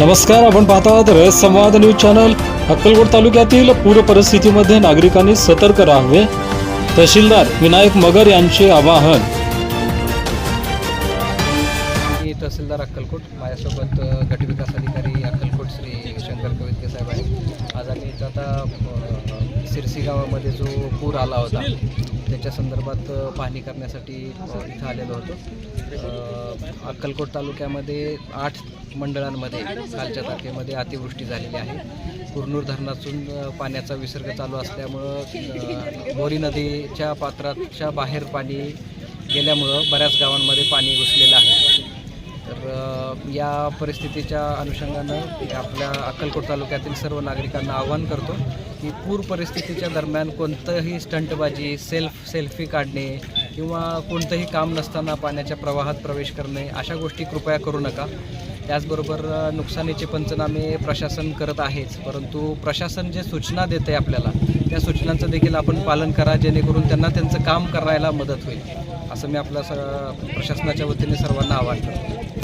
नमस्कार आपण पाहता आहात रयत संवाद न्यूज चॅनल. अक्कलकोट तालुक्यातील पूर परिस्थितीमध्ये नागरिकांनी सतर्क राहावे. तहसीलदार विनायक मगर यांचे आवाहन. मी तहसीलदार अक्कलकोट. माझ्यासोबत गटविकास अधिकारी अक्कलकोट श्री शंकर कवितके साहेब आहेत. आज आम्ही इथं आता सिरसी गावामध्ये जो पूर आला होता त्याच्या संदर्भात पाहणी करण्यासाठी इथं आलेलो होतो. अक्कलकोट तालुक्यामध्ये आठ मंडळांमध्ये कालच्या तारखेमध्ये अतिवृष्टी झालेली आहे. कुरनूर धरणातून पाण्याचा विसर्ग चालू असल्यामुळं बोरी नदीच्या पात्राच्या बाहेर पाणी गेल्यामुळं बऱ्याच गावांमध्ये पाणी घुसलेलं आहे. तर या परिस्थितीच्या अनुषंगानं आपल्या अक्कलकोट तालुक्यातील सर्व नागरिकांना आवाहन करतो की पूर परिस्थितीच्या दरम्यान कोणतंही स्टंटबाजी सेल्फ सेल्फी काढणे किंवा कोणतंही काम नसताना पाण्याच्या प्रवाहात प्रवेश करणे अशा गोष्टी कृपया करू नका. त्याचबरोबर नुकसानीचे पंचनामे प्रशासन करत आहेच. परंतु प्रशासन जे सूचना देते आपल्याला त्या सूचनांचं देखील आपण पालन करा जेणेकरून त्यांना त्यांचं काम करायला मदत होईल. असं मी आपल्या स प्रशासनाच्या वतीने सर्वांना आवाहन करतो.